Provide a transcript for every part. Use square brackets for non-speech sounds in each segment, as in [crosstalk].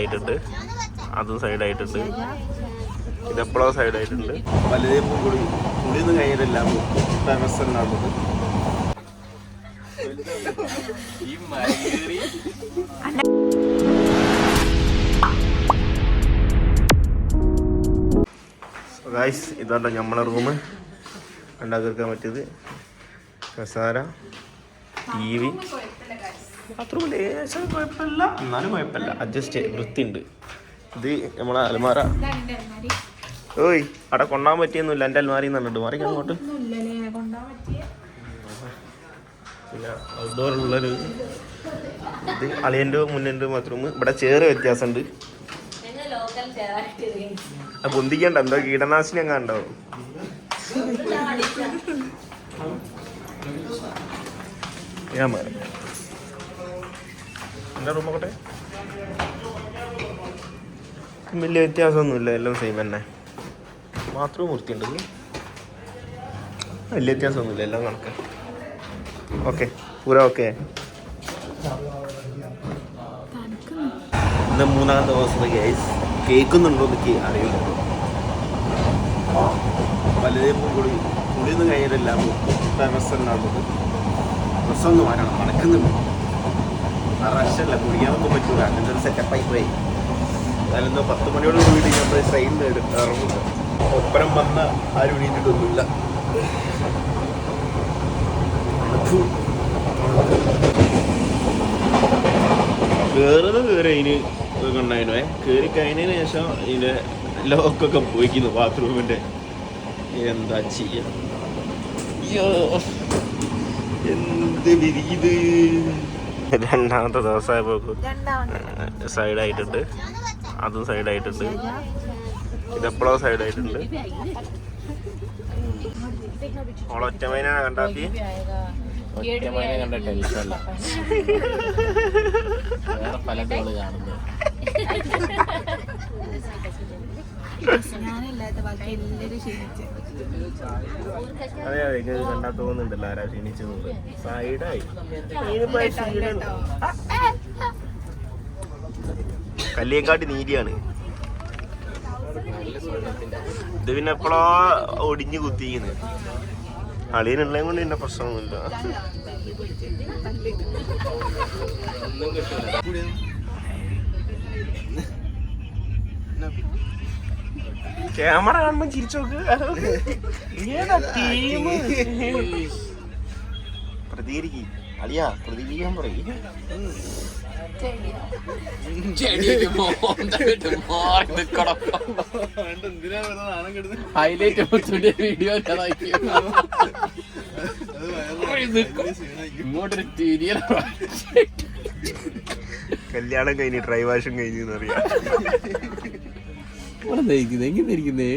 ആയിട്ടുണ്ട്. അതും സൈഡ് ആയിട്ടുണ്ട് സൈഡായിട്ടുണ്ട്. സൈഡ് ആയിട്ടുണ്ട് വലുതേ കുളി കുളിയൊന്നും കഴിഞ്ഞിട്ടില്ല ടെറസുണ്ടാവുന്നത് ഗായ്സ് ഇതാണ്ട നമ്മളെ റൂം ഉണ്ടാക്കിയെടുക്കാൻ പറ്റിയത്. കസാര ടി വി. ബാത്റൂം ലേശം കുഴപ്പമില്ല. എന്നാലും കുഴപ്പമില്ല. അഡ്ജസ്റ്റ് വൃത്തിയുണ്ട്. ഇത് നമ്മളെ അലമാര. ഓയ് അവിടെ കൊണ്ടാൻ പറ്റിയൊന്നുമില്ല. എന്റെ അൽമാരി പറഞ്ഞിട്ട് മാറി അങ്ങോട്ട് പിന്നെ ഔട്ട്ഡോറുള്ളൊരു ഇത് അളിയന്റെ മുന്നന്റെ ബാത്റൂം ഇവിടെ ചേറ് വ്യത്യാസമുണ്ട്. ആ പൊന്തിക്കണ്ട. എന്തോ കീടനാശിനി അങ്ങ് ഉണ്ടാവും ഞാൻ മാറി. എന്റെ റൂമൊക്കെ വലിയ വ്യത്യാസമൊന്നുമില്ല എല്ലാം സെയിം തന്നെ. ബാത്റൂം വൃത്തിയുണ്ട് വലിയ വ്യത്യാസമൊന്നുമില്ല എല്ലാം കണക്ക്. ഓക്കെ പൂര ഓക്കെ ഇന്ന് മൂന്നാം ദിവസത്തെ ഗൈസ് കേൾക്കുന്നുണ്ടോ എന്നൊക്കെ അറിയില്ല. വലുതേ കൂടി കുളിയൊന്നും കഴിഞ്ഞിട്ടില്ല ടെറസുണ്ടാവുന്നത് ഡ്രസ്സൊന്നും മാറണം മണക്കുന്നുണ്ട് ആ റഷല്ല കുടിക്കാനൊന്നും പറ്റൂല. അങ്ങനത്തെ ഒരു സെറ്റപ്പായി പോയി എന്നാലെന്തോ പത്ത് മണിയോട് കൂടി നമ്മൾ ട്രെയിനിൽ ഇറങ്ങുന്നു ഒപ്പരം വന്ന ആരും എണീറ്റിട്ടൊന്നുമില്ല കേറുന്നത് കയറി അതിന് കണ്ടായിരുന്നു. കയറി കഴിഞ്ഞതിന് ശേഷം ഇതിന്റെ ലോക്കൊക്കെ പോയിക്കുന്നു ബാത്റൂമിന്റെ. എന്താ ചെയ്യാ? എന്ത് വിരിയത് രണ്ടാമത്തെ ദിവസമായപ്പോ സൈഡ് ആയിട്ടുണ്ട് അതും സൈഡ് ആയിട്ടുണ്ട് ഇതെപ്പോഴോ സൈഡ് ആയിട്ടുണ്ട് ഓളൊറ്റമൈനാണ് കണ്ടാത്തി ഒറ്റ കണ്ട ടെൻഷനല്ല. [laughs] വേറെ പല ടോൾ കാണുന്നത്. അതെ അതെ ഇത് കണ്ടാ തോന്നുന്നുണ്ടല്ലോ ആരാ ക്ഷീണിച്ചത് സൈഡായി. കല്ലിയേക്കാട്ടി നീതിയാണ്. ഇത് പിന്നെ എപ്പോഴോ ഒടിഞ്ഞു കുത്തിക്കുന്നത് അളിയനുള്ളതും കൊണ്ട് പിന്നെ പ്രശ്നമൊന്നുമില്ല. ക്യാമറ കാണുമ്പോ ചിരിച്ചു നോക്ക്. പ്രതികരിക്കും അളിയാ പ്രതികരിക്കാൻ പറയും. ഹൈലൈറ്റ് വീഡിയോ ഇങ്ങോട്ടൊരു കല്യാണം കഴിഞ്ഞ് ഡ്രൈവാഷും കഴിഞ്ഞു എന്നറിയാം ഇരിക്കുന്നത് എങ്ങനെ ഇരിക്കുന്നേ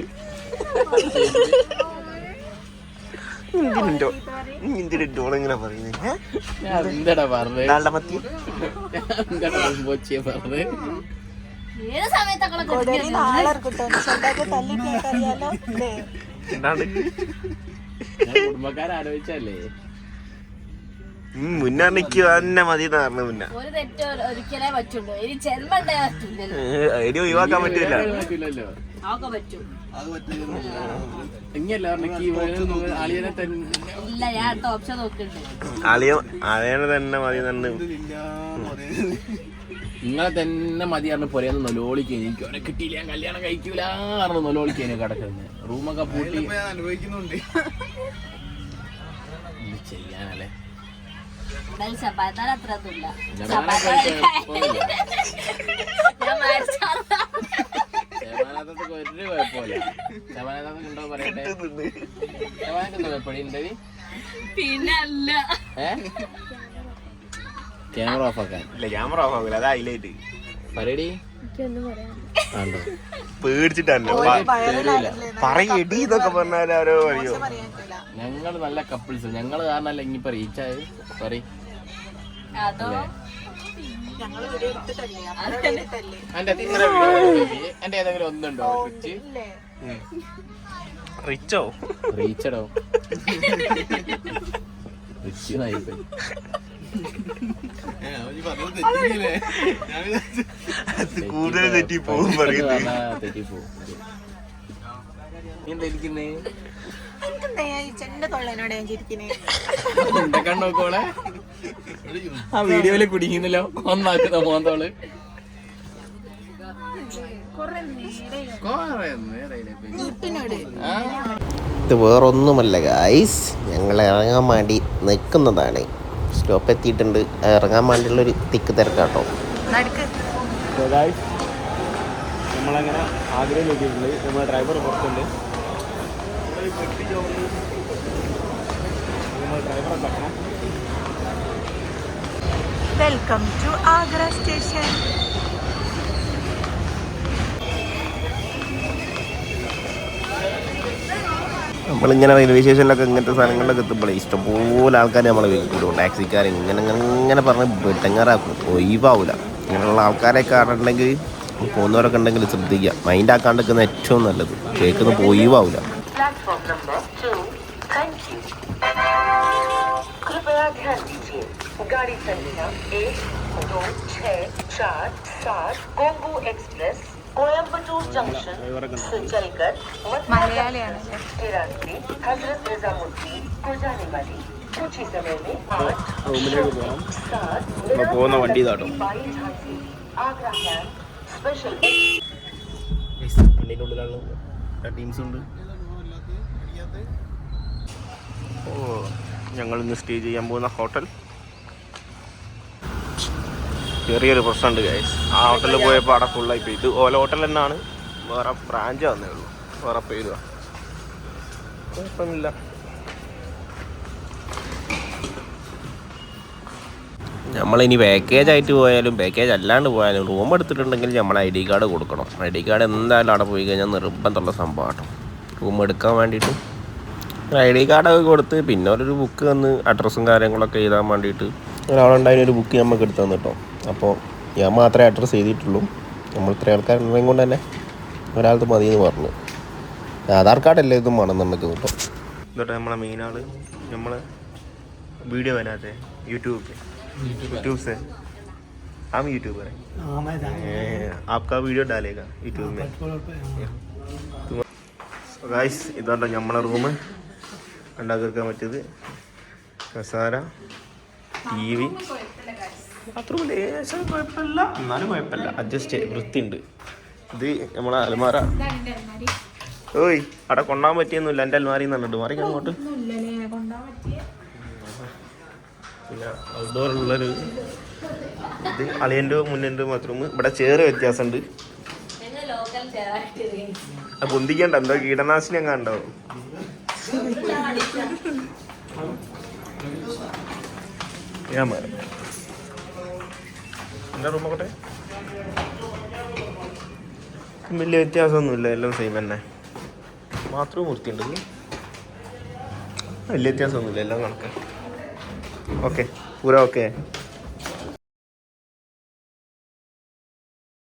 എന്തിനുണ്ടോ? എന്തിനുണ്ടോ ഇങ്ങനെ പറയുന്നത് ഞാൻ എന്താടാ പറഞ്ഞത് നാളുടെ മത്തി? എന്താടാ കൊച്ചിയെ പറഞ്ഞത് ഏത് സമയത്തൊക്കെ കൊടലി മുന്നേ തന്നെ മതി പറഞ്ഞു മുന്നേ. ഒരു തെറ്റ് ഒരിക്കലേ പറ്റുള്ളൂ. ഇനി ജന്മണ്ടേ പറ്റില്ലല്ലോ ഐഡിയ ഒഴിവാക്കാൻ പറ്റില്ല അളിയനെ തന്നെ മതി തന്നെ നിങ്ങളെ തന്നെ മതി പറഞ്ഞു പൊരേന്ന് നൊലോളിക്ക് എനിക്ക് അവനെ കിട്ടിയില്ല ഞാൻ കല്യാണം കഴിക്കൂല പറഞ്ഞു നൊലോളിക്കേനെ കിടക്കുന്നത്. റൂമൊക്കെ പൂട്ടി അനുഭവിക്കുന്നുണ്ട്. ചെയ്യാനല്ലേ? മരിച്ചാലും ശതമാനത്തൊക്കെ ഒരു കുഴപ്പമില്ല ശതമാനത്തൊക്കെ ഉണ്ടോ പറയട്ടെ? ശതമാനത്തൊക്കെ കുഴപ്പമില്ല ഉണ്ടത് പിന്നെ ക്യാമറ ഓഫ് ആക്കാൻ. ഇല്ല ക്യാമറ ഓഫ് അത് ഹൈലൈറ്റ്. പറയടി. ആണ്ടോ? പേടിച്ചിട്ടന്നെ പറയടി എന്നൊക്കെ പറഞ്ഞാൽ ആരോ പറ്റില്ല ഞങ്ങൾ നല്ല കപ്പിൾസ് ഞങ്ങൾ കാരണല്ല ഇനിയിപ്പോ റീച്ച് ആയത്. സോറി എന്റെ ഏതെങ്കിലും ഒന്നുണ്ടോ? റിച്ച് റീച്ചടോ റിച്ച് കൂടുതൽ തെറ്റി പോകും പറയുന്നത്. തെറ്റിപ്പോവും. കണ്ണോക്കോളെ ആ വീഡിയോയിൽ കുടിക്കുന്നല്ലോ ഒന്നാക്കുന്ന മോന്തോൾ. ഇത് വേറൊന്നുമല്ല ഗായ്സ് ഞങ്ങൾ ഇറങ്ങാൻ വേണ്ടി നിൽക്കുന്നതാണ്. സ്റ്റോപ്പ് എത്തിയിട്ടുണ്ട്. ഇറങ്ങാൻ വേണ്ടിയുള്ളൊരു തിക്ക് തിരക്കാട്ടോ. നടുക്ക്. നമ്മളങ്ങനെ ആഗ്രഹം നോക്കിയിട്ടുണ്ട്. നമ്മുടെ ഡ്രൈവർ പുറത്തുണ്ട്. വെൽക്കം ടു ആഗ്ര സ്റ്റേഷൻ നമ്മളിങ്ങനെ റെയിൽവേ സ്റ്റേഷനിലൊക്കെ ഇങ്ങനത്തെ സാധനങ്ങളിലൊക്കെ എത്തുമ്പോൾ ഇഷ്ടംപോലെ ആൾക്കാർ നമ്മളെ വിളിക്കും ടാക്സിക്കാർ ഇങ്ങനെ ഇങ്ങനെ ഇങ്ങനെ പറഞ്ഞ് വെട്ടങ്ങാറാക്കും ഒഴിവാവില്ല ഇങ്ങനെയുള്ള ആൾക്കാരെ കാണുന്നുണ്ടെങ്കിൽ പോകുന്നവരൊക്കെ ഉണ്ടെങ്കിൽ ശ്രദ്ധിക്കുക മൈൻഡ് ആക്കാണ്ട് നിൽക്കുന്ന ഏറ്റവും നല്ലത് കേൾക്കുന്ന ഒഴിവാവില്ല platform number two thank you कृपया ध्यान दीजिए गाड़ी संख्या एक दो छः चार सात कोंगू एक्सप्रेस कोयम्बटूर जंक्शन से चलकर मथुरा മലയാളിയാണല്ലേ तिरानवे हजरत निजामुद्दीन को जाने वाली कुछ ही समय में आठ सात നമ്മൾ പോകുന്ന വണ്ടി ഇതാട്ടോ by Jhansi Agra camp special വണ്ടീന്റെ ഉണ്ട് ഓ ഞങ്ങൾ ഇന്ന് സ്റ്റേ ചെയ്യാൻ പോകുന്ന ഹോട്ടൽ. ചെറിയൊരു പ്രശ്നമുണ്ട് ഗൈസ് ആ ഹോട്ടലിൽ പോയപ്പോൾ അവിടെ ഫുള്ളായി പോയി. ഇത് ഓല ഹോട്ടൽ തന്നെയാണ്. വേറെ ബ്രാഞ്ച് വന്നേ ഉള്ളൂ. വേറെ പേരുവാ. കുഴപ്പമില്ല നമ്മളിനി പാക്കേജ് ആയിട്ട് പോയാലും പാക്കേജ് അല്ലാണ്ട് പോയാലും റൂം എടുത്തിട്ടുണ്ടെങ്കിൽ നമ്മൾ ഐ ഡി കാർഡ് കൊടുക്കണം. ഐ ഡി കാർഡ് എന്തായാലും അവിടെ പോയി കഴിഞ്ഞാൽ നിർബന്ധമുള്ള സംഭവമാണ് റൂം എടുക്കാൻ വേണ്ടിയിട്ട്. ഐ ഡി കാർഡൊക്കെ കൊടുത്ത് പിന്നെ ഒരു ബുക്ക് തന്ന് അഡ്രസ്സും കാര്യങ്ങളൊക്കെ എഴുതാൻ വേണ്ടിയിട്ട് ഒരാളുണ്ടായിരുന്ന ഒരു ബുക്ക് നമുക്ക് എടുത്തു തന്നിട്ടോ. അപ്പോൾ ഞാൻ മാത്രമേ അഡ്രസ്സ് ചെയ്തിട്ടുള്ളൂ നമ്മൾ ഇത്ര ആൾക്കാരുണ്ടെങ്കിൽ കൊണ്ട് തന്നെ ഒരാൾക്ക് മതി എന്ന് പറഞ്ഞു. ആധാർ കാർഡ് അല്ലേ ഇതും വേണം നമുക്ക് കേട്ടോ എന്നിട്ട് നമ്മളെ മെയിൻ നമ്മൾ വീഡിയോ വരാതെ യൂട്യൂബ് यूट्यूब से हम यूट्यूबर हैं आपका वीडियो डालेगा यूट्यूब में ഗായ്സ് ഇതാണ്ട നമ്മളെ റൂം ഉണ്ടാക്കിയെടുക്കാൻ പറ്റിയത് കസാര ടി വി അത്ര ലേശം കുഴപ്പമില്ല എന്നാലും കുഴപ്പമില്ല അഡ്ജസ്റ്റ് വൃത്തിയുണ്ട് ഇത് നമ്മളെ അലമാര ഓയ് അവിടെ കൊണ്ടാൻ പറ്റിയൊന്നുമില്ല എൻ്റെ അൽമാരി എന്നുണ്ട് മാറിക്കാൻ അങ്ങോട്ട് പിന്നെ ഔട്ട്ഡോറുള്ളൊരു ഇത് അളിയന്റെ മുന്നന്റെ മാത്രം ഇവിടെ ചേറ് വ്യത്യാസമുണ്ട്. പൊന്തിക്കണ്ട. എന്തോ കീടനാശിനി അങ്ങ് ഉണ്ടാവും ഞാൻ മാറി. എന്റെ റൂമൊക്കെ വലിയ വ്യത്യാസമൊന്നുമില്ല. എല്ലാം സെയിം തന്നെ. ബാത്റൂം വൃത്തിയുണ്ട് വലിയ വ്യത്യാസമൊന്നുമില്ല. എല്ലാം കണക്ക്. ഓക്കെ പൂര ഓക്കെ